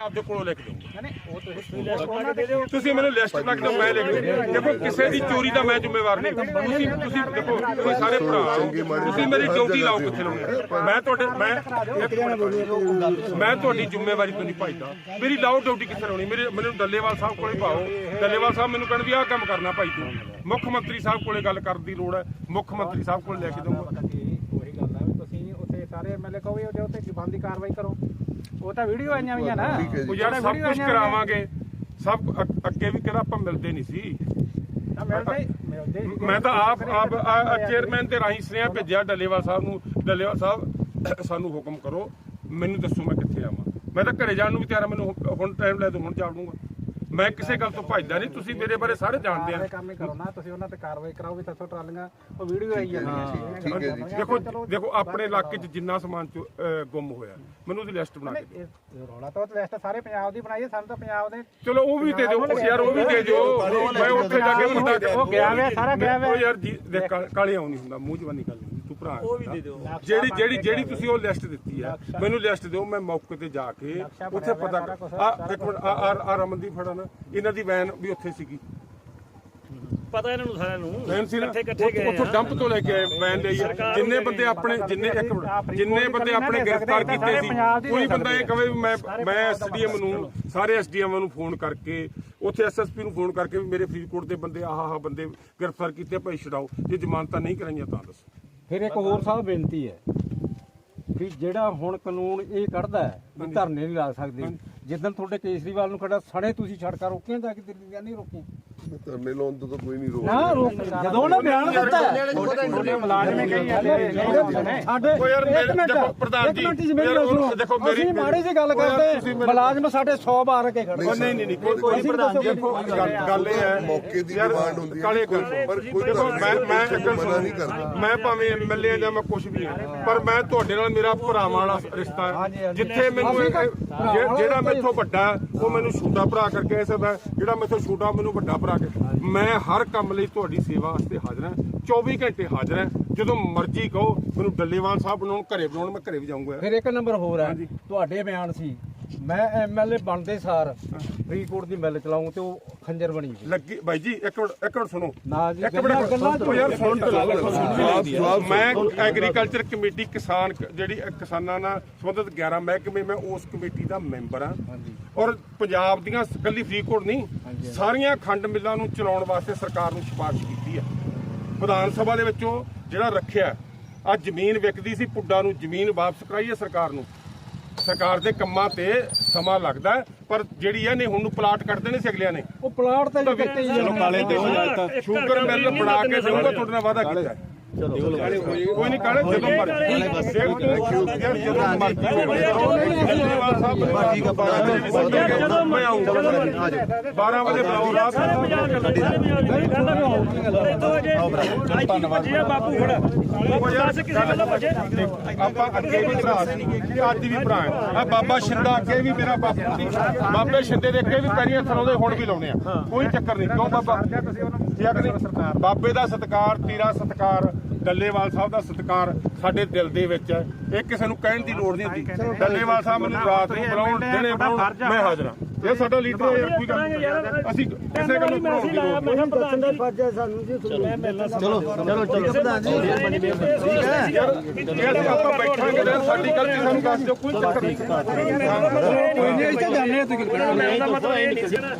ਆਪਦੇ ਕੋਲੋਂ ਲਿਖ ਦਿਓ ਨਹੀਂ ਉਹ ਤੁਸੀਂ ਉਹਨਾਂ ਦੇ ਦਿਓ। ਤੁਸੀਂ ਮੈਨੂੰ ਲਿਸਟ ਬਣਾ ਕੇ ਦਿਓ ਮੈਂ ਲਿਖ ਦੂੰ ਦੇਖੋ ਕਿਸੇ ਦੀ ਚੋਰੀ ਦਾ ਮੈਂ ਜ਼ਿੰਮੇਵਾਰ ਨਹੀਂ। ਤੁਸੀਂ ਤੁਸੀਂ ਦੇਖੋ ਤੁਸੀਂ ਸਾਰੇ ਭਰਾ ਹੋ ਤੁਸੀਂ ਮੇਰੀ ਡਿਊਟੀ ਲਾਓ ਕਿੱਥੇ ਲਾਉਣੀ ਮੈਂ ਤੁਹਾਡੇ ਮੈਂ ਮੈਂ ਤੁਹਾਡੀ ਜ਼ਿੰਮੇਵਾਰੀ ਤੋਂ ਨਹੀਂ ਭਜਦਾ। ਮੇਰੀ ਲਾਓ ਡਿਊਟੀ ਕਿੱਥੇ ਲਾਉਣੀ ਮੇਰੇ ਮੈਨੂੰ ਡੱਲੇਵਾਲ ਸਾਹਿਬ ਕੋਲੇ ਪਾਓ ਡੱਲੇਵਾਲ ਸਾਹਿਬ ਮੈਨੂੰ ਕਹਿਣ ਵੀ ਆਹ ਕੰਮ ਕਰਨਾ ਭਾਈ ਤੂੰ। ਮੁੱਖ ਮੰਤਰੀ ਸਾਹਿਬ ਕੋਲੇ ਗੱਲ ਕਰਨ ਦੀ ਲੋੜ ਹੈ। ਮੁੱਖ ਮੰਤਰੀ ਸਾਹਿਬ ਕੋਲੇ ਲੈ ਕੇ ਦਊਂਗਾ ਉਹੀ ਗੱਲ ਤੁਸੀਂ ਉੱਥੇ ਸਾਰੇ ਐਮਐਲਏ ਕਹੋ ਵੀ ਉਹਦੇ ਉੱਤੇ ਜ਼ਬਾਨ ਦੀ ਕਾਰਵਾਈ ਕਰੋ। ਉਹ ਤਾਂ ਵੀਡੀਓ ਆਈਆਂ ਹੋਈਆਂ ਨਾ। ਠੀਕ ਹੈ ਜੀ। ਉਹ ਉਹਦਾ ਸਭ ਕੁਝ ਕਰਾਵਾਂਗੇ। ਸਭ ਅੱਗ- ਅੱਗੇ ਵੀ ਕਿਹੜਾ ਆਪਾਂ ਮਿਲਦੇ ਨਹੀਂ ਸੀ। ਤਾਂ ਮਿਲਦੇ ਮਿਲਦੇ ਸੀਗੇ। ਮੈਂ ਤਾਂ ਆਪ ਆਪ ਚੇਅਰਮੈਨ ਤੇ ਰਾਹੀਂ ਸੁਨੇਹਾ ਭੇਜਿਆ ਡੱਲੇਵਾਲ ਸਾਹਿਬ ਨੂੰ। ਡੱਲੇਵਾਲ ਸਾਹਿਬ ਸਾਨੂੰ ਹੁਕਮ ਕਰੋ ਮੈਨੂੰ ਦੱਸੋ ਮੈਂ ਕਿੱਥੇ ਆਵਾਂ। ਮੈਂ ਤਾਂ ਘਰੇ ਜਾਣ ਨੂੰ ਵੀ ਤਿਆਰ ਹਾਂ, ਮੈਨੂੰ ਹੁ- ਹੁਣ ਟਾਈਮ ਲੈ ਦੋ ਹੁਣ ਜਾ ਦੂੰਗਾ ਮੈਂ ਕਿਸੇ ਗੱਲ ਤੋਂ ਭੱਜਦਾ ਨਹੀਂ ਤੁਸੀਂ ਮੇਰੇ ਬਾਰੇ ਸਾਰੇ ਜਾਣਦੇ ਆ। ਕੰਮ ਹੀ ਕਰੋ ਨਾ ਤੁਸੀਂ ਉਹਨਾਂ ਤੇ ਕਾਰਵਾਈ ਕਰਾਓ ਵੀ ਤੱਥੋਂ ਟਰਾਲੀਆਂ ਉਹ ਵੀਡੀਓ ਆਈ ਜਾਂਦੀਆਂ ਠੀਕ ਹੈ ਜੀ। ਦੇਖੋ ਦੇਖੋ ਆਪਣੇ ਇਲਾਕੇ 'ਚ ਜਿੰਨਾ ਸਮਾਨ ਗੁੰਮ ਹੋਇਆ ਮੈਨੂੰ ਉਹਦੀ ਲਿਸਟ ਬਣਾ ਕੇ ਦਿਓ। ਰੌਲਾ ਤਾਂ ਲਿਸਟ ਸਾਰੇ ਪੰਜਾਬ ਦੀ ਬਣਾਈ ਹੈ ਸਾਨੂੰ ਤਾਂ ਪੰਜਾਬ ਦੇ ਚਲੋ ਉਹ ਵੀ ਦੇ ਦਿਓ ਯਾਰ ਉਹ ਵੀ ਦੇ ਦਿਓ। ਮੈਂ ਉੱਥੇ ਜਾ ਕੇ ਬੰਦਾ ਉਹ ਗਿਆ ਵੇ ਸਾਰਾ ਗਿਆ ਵੇ। ਉਹ ਯਾਰ ਕਾਲ- ਕਾਲੇ ਆਉਂ ਨਹੀਂ ਹੁੰਦਾ ਮੂੰਹ ਜਵਾਨੀ ਗੱਲ ਤੂੰ ਭਰਾ ਉਹ ਵੀ ਦੇ ਦਿਓ। ਜਿਹੜੀ ਜਿਹੜੀ ਜਿਹੜੀ ਤੁਸੀਂ ਉਹ ਲਿਸਟ ਦਿੱਤੀ ਆ ਮੈਨੂੰ ਲਿਸਟ ਦਿਓ ਮੈਂ ਮੌਕੇ ਤੇ ਜਾ ਕੇ ਉੱਥੇ ਪਤਾ ਕਰ ਆ ਇੱਕ ਮਿੰਟ ਆ ਆ- ਰਮਨਦੀਪ ਫੜਾ ਨਾ ਇਹਨਾਂ ਦੀ ਵੈਨ ਵੀ ਉੱਥੇ ਸੀਗੀ। ਪਤਾ ਇਹਨਾਂ ਨੂੰ ਸਾਰਿਆਂ ਨੂੰ। ਵੈਨ ਸੀ ਨਾ? ਇਕੱਠੇ ਇਕੱਠੇ ਗਏ ਉੱਥੋਂ ਡੰਪ ਤੋਂ ਲੈ ਕੇ ਆਏ ਵੈਨ ਲਈ। ਜਿੰਨੇ ਬੰਦੇ ਆਪਣੇ ਜਿੰਨੇ ਇੱਕ ਮਿੰਟ, ਜਿੰਨੇ ਬੰਦੇ ਆਪਣੇ ਗ੍ਰਿਫਤਾਰ ਕੀਤੇ ਸੀ ਕੋਈ ਬੰਦਾ ਇਹ ਵੀ ਮੈਂ ਮੈਂ ਐਸਡੀਐਮ ਨੂੰ ਸਾਰੇ ਐਸਡੀਐਮ ਨੂੰ ਫੋਨ ਕਰਕੇ ਉੱਥੇ ਐਸਐਸਪੀ ਨੂੰ ਫੋਨ ਕਰਕੇ ਵੀ ਮੇਰੇ ਫਰੀਦਕੋਟ ਦੇ ਬੰਦੇ ਆਹ ਆਹ ਬੰਦੇ ਗ੍ਰਿਫਤਾਰ ਕੀਤੇ ਭਾਈ ਛਡਾਓ ਜੇ ਜ਼ਮਾਨਤਾਂ ਨਹੀਂ ਕਰਾਈਆਂ ਤਾਂ ਦੱਸੋ। ਫਿਰ ਇੱਕ ਹੋਰ ਸਾਹਿਬ ਬੇਨਤੀ ਹੈ ਵੀ ਜਿਹੜਾ ਹੁਣ ਕਾਨੂੰਨ ਇਹ ਕੱਢਦਾ ਹੈ ਵੀ ਧਰਨੇ ਨਹੀਂ ਲਾ ਸਕਦੇ ਜਿੱਦਣ ਤੁਹਾਡੇ ਕੇਸਰੀਵਾਲ ਨੂੰ ਖੜਾ ਸਣੇ ਤੁਸੀਂ ਸੜਕਾਂ ਰੋਕੀਆਂ ਜਾ ਕੇ ਦਿੱਲੀ ਦੀਆਂ ਨਹੀਂ ਰੋਕੀਆਂ? ਧਰਨੇ ਲਾਉਣ ਤੋਂ ਤਾਂ ਕੋਈ ਨਹੀਂ ਰੋਕ ਨਾ ਰੋਕ ਜਦੋਂ ਉਹਨੇ ਬਿਆਨ ਦਿੱਤਾ ਹੈ, ਤੁਹਾਡੇ ਮੁਲਾਜ਼ਮ ਕਹੀ ਜਾਂਦੇ ਨੇ। ਸਾਡੇ ਉਹ ਯਾਰ ਮੇਰੇ- ਇੱਕ ਮਿੰਟ, ਦੇਖੋ ਪ੍ਰਧਾਨ ਇੱਕ ਜੀ, ਮਿੰਟ ਜੀ ਮੇਰੀ ਯਾਰ ਗੱਲ ਸੁਣੋ। ਉਹ ਦੇਖੋ ਮੇਰੀ- ਅਸੀਂ ਮਾੜੀ ਜੀ ਗੱਲ ਉਹ ਯਾਰ ਕਰਦੇ ਤੁਸੀਂ ਮੇਰੇ- ਮੁਲਾਜ਼ਮ ਸਾਡੇ 100 ਬਾਰ ਕੇ ਖੜੇ ਉਹ ਨਹੀਂ ਨਹੀਂ ਨਹੀਂ ਕੋਈ ਕੋਈ ਪ੍ਰਧਾਨ ਜੀ ਦੇਖੋ ਗੱਲ ਗੱਲ ਇਹ ਹੈ। ਮੌਕੇ ਦੀ ਯਾਰ, ਡਿਮਾਂਡ ਹੁੰਦੀ ਹੈ। ਕਾਲੇ ਗੱਲ ਪਰ ਕੋਈ ਦੇਖੋ ਧਰਨੇ ਮੈਂ ਮੈਂ ਵਿੱਚ ਇੱਕ ਗੱਲ ਮਨਾ ਨਹੀਂ ਸੁਣੋ। ਕਰਦਾ। ਮੈਂ ਭਾਵੇਂ ਐਮਐਲਏ ਜਾਂ ਮੈਂ ਕੁਝ ਵੀ ਹਾਂ ਪਰ ਮੈਂ ਤੁਹਾਡੇ ਨਾਲ ਮੇਰਾ ਭਰਾਵਾਂ ਵਾਲਾ ਰਿਸ਼ਤਾ ਹੈ। ਜਿੱਥੇ ਮੈਨੂੰ ਜਿਹੜਾ ਮੈਥੋਂ ਵੱਡਾ ਉਹ ਮੈਨੂੰ ਛੋਟਾ ਭਰਾ ਕਰਕੇ ਸਕਦਾ ਜਿਹੜਾ ਮੈਥੋਂ ਛੋਟਾ ਮੈਨੂੰ ਵੱਡਾ ਭਰਾ ਕੇ ਮੈਂ ਹਰ ਕੰਮ ਲਈ ਤੁਹਾਡੀ ਸੇਵਾ ਵਾਸਤੇ ਹਾਜ਼ਰ ਹਾਂ। 24 ਘੰਟੇ ਹਾਜ਼ਰ ਹਾਂ। ਜਦੋਂ ਮਰਜ਼ੀ ਕਹੋ ਮੈਨੂੰ ਡੱਲੇਵਾਲ ਸਾਹਿਬ ਬਣਾਉਣ ਘਰੇ ਬਣਾਉਣ ਮੈਂ ਘਰੇ ਵੀ ਜਾਊਂਗਾ। ਫਿਰ ਇੱਕ ਨੰਬਰ ਹੋਰ ਹੈ। ਤੁਹਾਡੇ ਬਿਆਨ ਸੀ ਮੈਂ ਐਮਐਲਏ ਬਣਦੇ ਸਾਰ ਫਰੀਦਕੋਟ ਦੀ ਮਿਲ ਚਲਾਉਂ ਤੇ ਉਹ ਖੰਜਰ ਬਣੀ ਲੱਗੀ ਬਾਈ ਜੀ ਇੱਕ ਮਿੰਟ ਇੱਕ ਮਿੰਟ ਸੁਣੋ। ਨਾ ਜੀ, ਇੱਕ ਗੱਲਾਂ- ਮਿੰਟ ਗੱਲਾਂ ਉਹ ਯਾਰ ਸੁਣ ਤਾਂ ਮੈਂ ਐਗਰੀਕਲਚਰ ਕਮੇਟੀ ਕਿਸਾਨ ਕ- ਜਿਹੜੀ ਅ, ਕਿਸਾਨਾਂ ਨਾਲ ਸੰਬੰਧਿਤ 11 ਮਹਿਕਮੇ ਮੈਂ ਉਸ ਕਮੇਟੀ ਦਾ ਮੈਂਬਰ ਹਾਂ। ਔਰ ਪੰਜਾਬ ਦੀਆਂ ਇਕੱਲੀ ਫਰੀਦਕੋਟ ਨਹੀਂ ਸਾਰੀਆਂ ਖੰਡ ਮਿੱਲਾਂ ਨੂੰ ਚਲਾਉਣ ਵਾਸਤੇ ਸਰਕਾਰ ਨੂੰ ਸਿਫਾਰਿਸ਼ ਕੀਤੀ ਹੈ ਵਿਧਾਨ ਸਭਾ ਦੇ ਵਿੱਚੋਂ ਜਿਹੜਾ ਰੱਖਿਆ ਆ ਜ਼ਮੀਨ ਵਿਕਦੀ ਸੀ ਪੁੱਡਾ ਨੂੰ ਜ਼ਮੀਨ ਵਾਪਸ ਕਰਾਈ ਹੈ ਸਰਕਾਰ ਨੂੰ। ਸਰਕਾਰ ਦੇ ਕੰਮਾਂ ਤੇ ਸਮਾਂ ਲੱਗਦਾ ਹੈ, ਪਰ ਜਿਹੜੀ ਇਹਨੇ ਹੁਣ ਨੂੰ ਪਲਾਟ ਕੱਢ ਦੇਣੇ ਸੀ ਅਗਲਿਆਂ ਨੇ। ਉਹ ਪਲਾਟ ਤਾਂ ਜੀ ਕੱਟੇ ਹੀ ਕਾਲੇ ਦੇ ਸ਼ੂਗਰ ਮਿਲ ਬਣਾ ਕੇ ਦੇਊਗਾ ਤੁਹਾਡੇ ਨਾਲ ਵਾਅਦਾ ਕੀਤਾ ਹੈ। ਕੋਈ ਨਹੀਂ ਕਾਲੇ ਜਦੋਂ ਮਰਜ਼ੀ ਯਾਰ ਜਦੋਂ ਮਰਜ਼ੀ ਧੰਨਵਾਦ ਸਾਹਿਬ ਬਾਜੀ ਦਾ ਜਦੋਂ ਮੈਂ ਆਉਂਗਾ 12 ਵਜੇ ਬੁਲਾਓ ਰਾਤ ਬਾਪੂ ਖੜਾ। ਉਹ ਯਾਰ ਕਿਸੇ ਗੱਲੋਂ ਭੱਜੇ। ਆਪਾਂ ਅੱਗੇ ਵੀ ਭਰਾ ਸੀ। ਅੱਜ ਵੀ ਭਰਾ ਆ ਬਾਬਾ ਸ਼ਿੰਦਾ ਅੱਗੇ ਵੀ ਮੇਰਾ ਬਾਪੂ ਸੀ। ਬਾਬੇ ਸ਼ਿੰਦੇ ਦੇ ਅੱਗੇ ਵੀ ਪੈਰੀਆਂ ਥਰਾਉਂਦੇ ਹੁਣ ਵੀ ਲਾਉਣੇ ਆ। ਕੋਈ ਚੱਕਰ ਨਹੀਂ। ਕਿਉਂ ਬਾਬਾ? ਬਾਬੇ ਦਾ ਸਤਿਕਾਰ ਤੇਰਾ ਸਤਿਕਾਰ। ਡੱਲੇਵਾਲ ਸਾਹਿਬ ਦਾ ਸਤਿਕਾਰ ਸਾਡੇ ਦਿਲ ਦੇ ਵਿੱਚ ਹੈ ਇਹ ਕਿਸੇ ਨੂੰ ਕਹਿਣ ਦੀ ਲੋੜ ਨਹੀਂ ਹੁੰਦੀ ਡੱਲੇਵਾਲ ਸਾਹਿਬ ਮੈਨੂੰ ਰਾਤ ਨੂੰ ਬੁਲਾਉਣ ਦਿਨੇ ਬੁਲਾਉਣ ਮੈਂ ਹਾਜ਼ਰ ਹਾਂ ਇਹ ਸਾਡਾ ਲੀਡਰ ਹੈ ਕੋਈ ਗੱਲ ਨਹੀਂ ਅਸੀਂ ਕਿਸੇ ਗੱਲ ਨੂੰ ਬਣਾਉਣ ਦੀ ਲੋੜ ਨਹੀਂ ਦੱਸਣ ਦਾ ਫਰਜ਼ ਹੈ ਸਾਨੂੰ ਜੀ ਚਲੋ ਚਲੋ ਚਲੋ ਪ੍ਰਧਾਨ ਜੀ ਯਾਰ ਇਹ ਅਸੀਂ ਆਪਾਂ ਬੈਠਾਂਗੇ ਤਾਂ ਸਾਡੀ ਗਲਤੀ ਸਾਨੂੰ ਦੱਸ ਦਿਓ ਕੋਈ ਚੱਕਰ ਨਹੀਂ ਕੋਈ ਨਹੀਂ ਇੱਥੇ ਜਾਣੇ ਤੁਸੀਂ ਮੈਂ ਉਹਦਾ ਮਤਲਬ ਇਹ ਨਹੀਂ ਸੀ ਨਾ